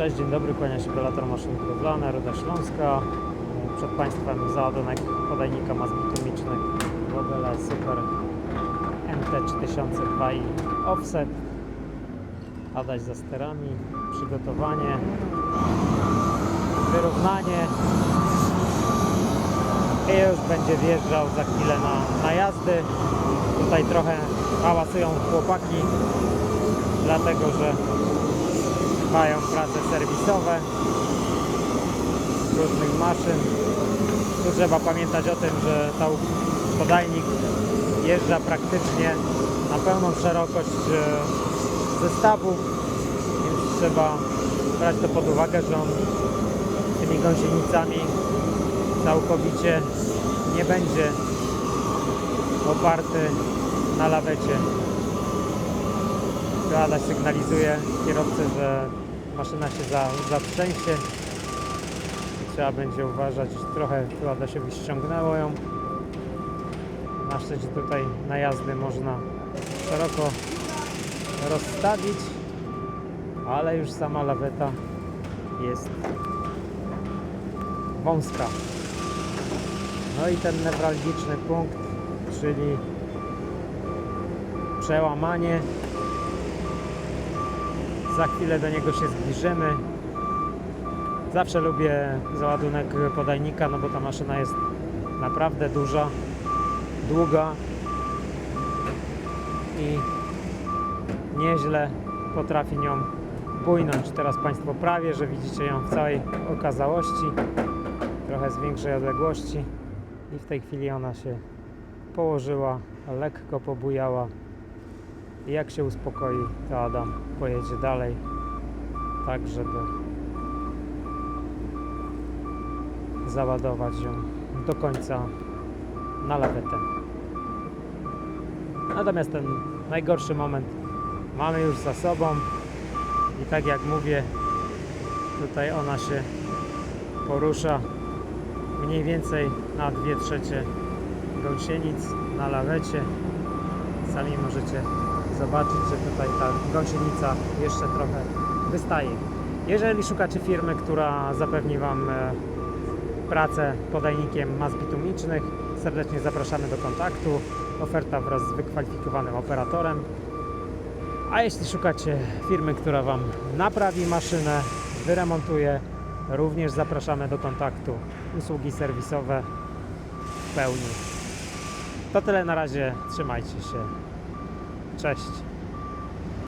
Cześć, dzień dobry, kłania się Belator Maszyn Budowlane, Ruda Śląska. Przed Państwem załadunek podajnika mas bitumicznych Wobele Super MT3002 i Offset. Adaś za sterami, przygotowanie, wyrównanie. I już będzie wjeżdżał za chwilę na, na jazdy. Tutaj trochę hałasują chłopaki, dlatego że trwają prace serwisowe różnych maszyn. Tu trzeba pamiętać o tym, że ta podajnik jeżdża praktycznie na pełną szerokość e, zestawu, więc trzeba brać to pod uwagę, że on tymi gąsienicami całkowicie nie będzie oparty na lawecie. Rada sygnalizuje kierowcy, że maszyna się za, zatrzęsie trzeba będzie uważać. Trochę tu Adasiowi ściągnęło ją. Na szczęście tutaj na jazdy można szeroko rozstawić, ale już sama laweta jest wąska. No i ten newralgiczny punkt, czyli przełamanie za chwilę do niego się zbliżymy. Zawsze lubię załadunek podajnika, no bo ta maszyna jest naprawdę duża, długa i nieźle potrafi nią bujnąć. Teraz Państwo prawie, że widzicie ją w całej okazałości, trochę z większej odległości i w tej chwili ona się położyła, lekko pobujała. Jak się uspokoi, to Adam pojedzie dalej, tak żeby załadować ją do końca na lawetę. Natomiast ten najgorszy moment mamy już za sobą i tak jak mówię, tutaj ona się porusza mniej więcej na 2 trzecie gąsienic na lawecie. Sami możecie zobaczyć, że tutaj ta gąsienica jeszcze trochę wystaje. Jeżeli szukacie firmy, która zapewni Wam e, pracę podajnikiem mas bitumicznych, serdecznie zapraszamy do kontaktu. Oferta wraz z wykwalifikowanym operatorem. A jeśli szukacie firmy, która Wam naprawi maszynę, wyremontuje, również zapraszamy do kontaktu. Usługi serwisowe w pełni. To tyle na razie. Trzymajcie się. Cześć.